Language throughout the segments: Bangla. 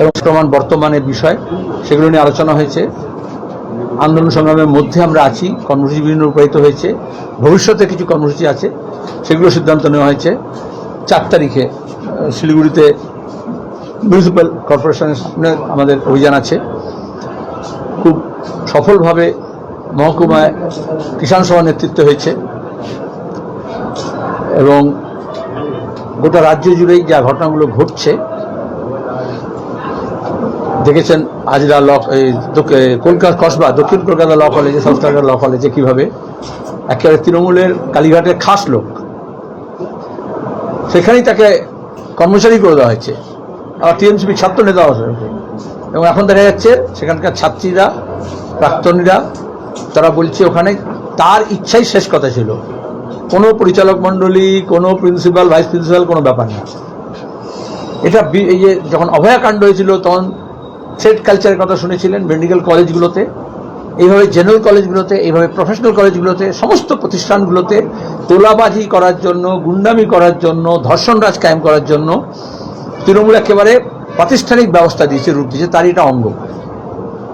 এবং বর্তমান বর্তমানে বিষয়, সেগুলো নিয়ে আলোচনা হয়েছে। আন্দোলন সংগ্রামের মধ্যে আমরা আছি, কর্মসূচি বিভিন্ন রূপায়িত হয়েছে, ভবিষ্যতে কিছু কর্মসূচি আছে, সেগুলো সিদ্ধান্ত নেওয়া হয়েছে। চার তারিখে শিলিগুড়িতে মিউনিসিপ্যাল কর্পোরেশনের আমাদের অভিযান আছে। খুব সফলভাবে মহকুমায় কিষাণ সভা নেতৃত্ব হয়েছে। এবং গোটা রাজ্য জুড়েই যা ঘটনাগুলো ঘটছে দেখেছেন হাজরা ল কলকাতা কসবা, দক্ষিণ কলকাতা ল কলেজে সংস্কার ল কলেজে কীভাবে? একেবারে তৃণমূলের কালীঘাটের খাস লোক। সেখানেই তাকে কর্মচারী করে দেওয়া হয়েছে। আবার টিএমসিপি ছাত্র নেতা এবং এখন দেখা যাচ্ছে সেখানকার ছাত্রীরা, প্রাক্তনীরা, তারা বলছে ওখানে তার ইচ্ছাই শেষ কথা ছিল। কোনো পরিচালক মণ্ডলী, কোনো প্রিন্সিপাল, ভাইস প্রিন্সিপাল, কোনো ব্যাপার না। এটা এই যে যখন অভয়াকাণ্ড হয়েছিল, তখন থ্রেড কালচারের কথা শুনেছিলেন মেডিকেল কলেজগুলোতে। এইভাবে জেনারেল কলেজগুলোতে, এইভাবে প্রফেশনাল কলেজগুলোতে, সমস্ত প্রতিষ্ঠানগুলোতে তোলাবাজি করার জন্য, গুন্ডামি করার জন্য, ধর্ষণরাজ কায়েম করার জন্য তৃণমূল একেবারে প্রাতিষ্ঠানিক ব্যবস্থা দিয়েছে, রূপ দিয়েছে তার এটা অঙ্গ।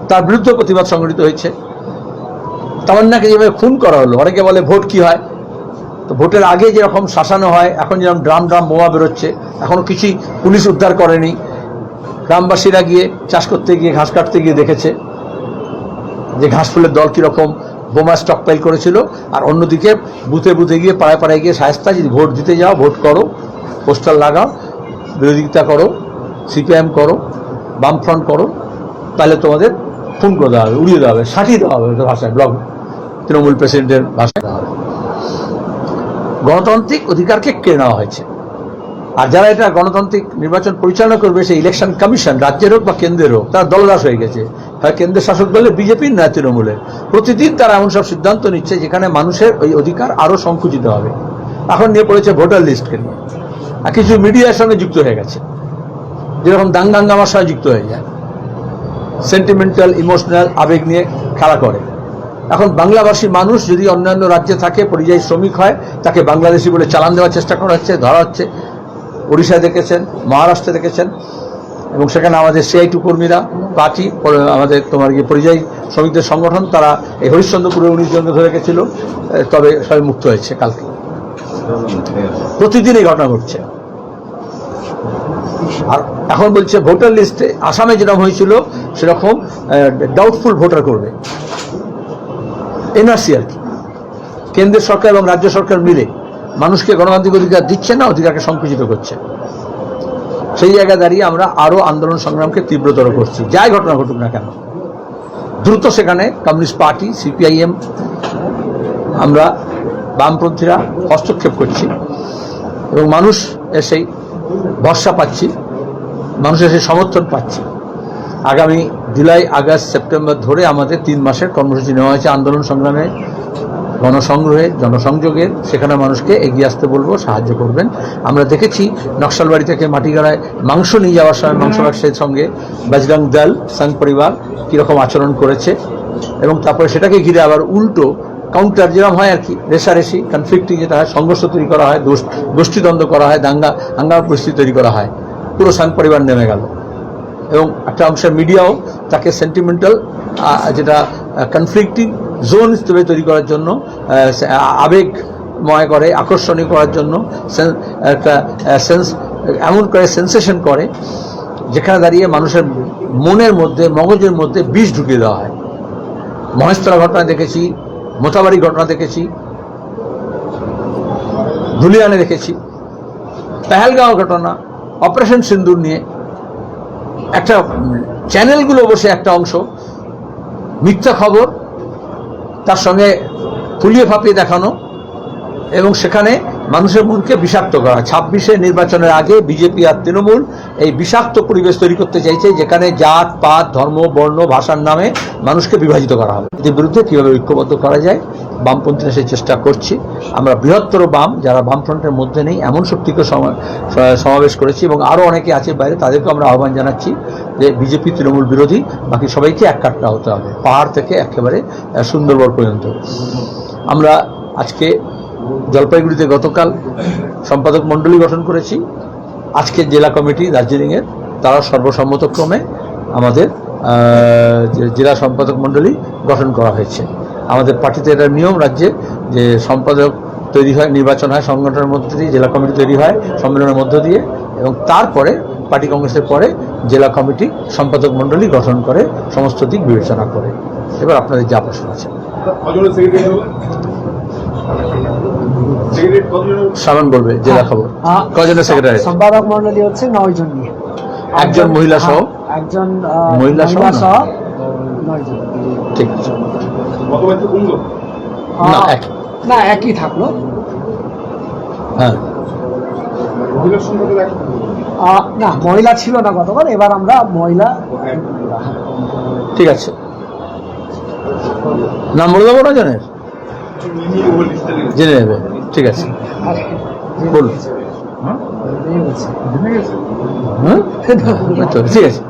তার বিরুদ্ধে প্রতিবাদ সংগঠিত হয়েছে। তামান্নাকে যেভাবে খুন করা হলো, অনেকে বলে ভোট কি হয়? তো ভোটের আগে যেরকম শাসানো হয়, এখন যেরকম ড্রাম ড্রাম বোমা বেরোচ্ছে এখনও কিছুই পুলিশ উদ্ধার করেনি। গ্রামবাসীরা গিয়ে চাষ করতে গিয়ে, ঘাস কাটতে গিয়ে দেখেছে যে ঘাস ফুলের দল কীরকম। বোমা স্টকপাইল করেছিল। আর অন্যদিকে বুথে বুথে গিয়ে পাড়ায় পাড়ায় গিয়ে সাহেস্তা, যদি ভোট দিতে যাও, ভোট করো। পোস্টার লাগাও। বিরোধিতা করো। সিপিআইএম করো। বামফ্রন্ট করো। তাহলে তোমাদের খুন করে দেওয়া হবে, উড়িয়ে দেওয়া হবে, সাঁটিয়ে দেওয়া হবে ভাষায় ব্লক তৃণমূল প্রেসিডেন্টের ভাষায় দেওয়া হবে। গণতান্ত্রিক অধিকারকে কেড়ে নেওয়া হয়েছে। আর যারা এটা গণতান্ত্রিক নির্বাচন পরিচালনা করবে, সেই ইলেকশন কমিশন রাজ্যের হোক বা কেন্দ্রের হোক, তারা দলদাস হয়ে গেছে। হয় কেন্দ্রের শাসক দলের বিজেপির না তৃণমূলের প্রতিদিন তারা এমন সব সিদ্ধান্ত নিচ্ছে যেখানে মানুষের ওই অধিকার আরও সংকুচিত হবে। এখন নিয়ে পড়েছে ভোটার লিস্টকে নিয়ে। আর কিছু মিডিয়ার সঙ্গে যুক্ত হয়ে গেছে। যেরকম দাঙ্গাঙ্গামার সঙ্গে যুক্ত হয়ে যায়। সেন্টিমেন্টাল ইমোশনাল আবেগ নিয়ে খেলা করে। এখন বাংলাভাষী মানুষ যদি অন্যান্য রাজ্যে থাকে, পরিযায়ী শ্রমিক হয়, তাকে বাংলাদেশি বলে চালান দেওয়ার চেষ্টা করা হচ্ছে, ধরা হচ্ছে। উড়িষ্যায় দেখেছেন মহারাষ্ট্রে দেখেছেন এবং সেখানে আমাদের সিআইটু কর্মীরা পার্টি আমাদের তোমার গিয়ে পরিযায়ী শ্রমিকদের সংগঠন তারা এই হরিশ্চন্দ্রপুরে উনিশ জনকে ধরে এ, তবে সবাই মুক্ত হয়েছে কালকে। প্রতিদিন এই ঘটনা ঘটছে। আর এখন বলছে ভোটার লিস্টে আসামে যেরকম হয়েছিল সেরকম ডাউটফুল ভোটার করবে। এনআরসি আর কি। কেন্দ্রের সরকার এবং রাজ্য সরকার মিলে। মানুষকে গণতান্ত্রিক অধিকার দিচ্ছে না, অধিকারকে সংকুচিত করছে। সেই জায়গায় দাঁড়িয়ে আমরা আরও আন্দোলন সংগ্রামকে তীব্রতর করছি। যাই ঘটনা ঘটুক না কেন, দ্রুত সেখানে কমিউনিস্ট পার্টি, সিপিআইএম, আমরা বামপন্থীরা হস্তক্ষেপ করছি এবং মানুষ এসেই ভরসা পাচ্ছি মানুষের সেই সমর্থন পাচ্ছি। আগামী জুলাই, আগস্ট, সেপ্টেম্বর ধরে আমাদের তিন মাসের কর্মসূচি নেওয়া হয়েছে আন্দোলন সংগ্রামে। গণসংগ্রহে জনসংযোগের সেখানে মানুষকে এগিয়ে আসতে বলব সাহায্য করবেন। আমরা দেখেছি নকশালবাড়ি থেকে মাটিগাড়ায় মাংস নিয়ে যাওয়ার সময় মাংস ব্যবসায়ীর সঙ্গে বজরং দল সাং পরিবার কীরকম আচরণ করেছে এবং তারপরে সেটাকে ঘিরে আবার উল্টো কাউন্টার যেরকম হয় আর কি রেশারেশি কনফ্লিক্টিং যেটা হয় সংঘর্ষ তৈরি করা হয় দোষ- গোষ্ঠীদ্বন্দ্ব করা হয় দাঙ্গা হাঙ্গামা পরিস্থিতি তৈরি করা হয়। পুরো সংঘ পরিবার নেমে গেল। এবং একটা অংশের মিডিয়াও তাকে সেন্টিমেন্টাল যেটা কনফ্লিক্টিং জোন হিসেবে তৈরি করার জন্য আহ, সে- আ- আবেগময় করে আকর্ষণীয় করার জন্য একটা সেন্স এমন করে সেন্সেশন করে যেখানে দাঁড়িয়ে মানুষের মনের মধ্যে মগজের মধ্যে বিষ ঢুকিয়ে দেওয়া হয়। মহেশতলা ঘটনা দেখেছি মোতাবাড়ি ঘটনা দেখেছি ধুলিয়ানে দেখেছি পেহেলগাঁও ঘটনা অপারেশন সিন্দুর নিয়ে একটা চ্যানেলগুলো বসে একটা অংশ মিথ্যা খবর তার সঙ্গে ফুলিয়ে ফাঁপিয়ে দেখানো এবং সেখানে মানুষের মনকে বিষাক্ত করা ছাব্বিশে নির্বাচনের আগে বিজেপি আর তৃণমূল এই বিষাক্ত পরিবেশ তৈরি করতে চাইছে, যেখানে জাত, পাত, ধর্ম, বর্ণ, ভাষার নামে মানুষকে বিভাজিত করা হবে। এর বিরুদ্ধে কীভাবে ঐক্যবদ্ধ করা যায়, বামপন্থীরা সেই চেষ্টা করছি। আমরা বৃহত্তর বাম, যারা বামফ্রন্টের মধ্যে নেই, এমন শক্তিকে সমা- সমাবেশ করেছি এবং আরও অনেকে আছে বাইরে তাদেরকে আমরা আহ্বান জানাচ্ছি যে বিজেপি তৃণমূল বিরোধী, বাকি সবাইকে এক কাটটা হতে হবে। পাহাড় থেকে একেবারে সুন্দরবন পর্যন্ত। আমরা আজকে জলপাইগুড়িতে গতকাল সম্পাদক মণ্ডলী গঠন করেছি। আজকে জেলা কমিটি দার্জিলিংয়ের, তারা সর্বসম্মতক্রমে আমাদের জেলা সম্পাদক মণ্ডলী গঠন করা হয়েছে। আমাদের পার্টিতে এটা নিয়ম রাজ্যে যে সম্পাদক তৈরি হয়, নির্বাচন হয়, সংগঠনের মধ্য দিয়ে, জেলা কমিটি তৈরি হয়, সম্মেলনের মধ্য দিয়ে এবং তারপরে পার্টি কংগ্রেসের পরে জেলা কমিটি সম্পাদক মণ্ডলী গঠন করে, সমস্ত দিক বিবেচনা করে। এবার আপনাদের যা প্রশ্ন আছে। সালন বলবে জেলা খবর। আহ, কজনের সেক্রেটারি সম্পাদক মন্ডলী হচ্ছে নয় জন নিয়ে। একজন মহিলা সহ? হ্যাঁ, একজন মহিলা সহ না? নয় জন ঠিক। আছে না এক। না একই থাকল। হ্যাঁ। না মহিলা ছিল না গতবার এবার আমরা মহিলা ঠিক আছে। নাম বলে দেবো না জানেন জেনে নেবে ঠিক আছে বলুন হ্যাঁ? হ্যাঁ? তো, ঠিক আছে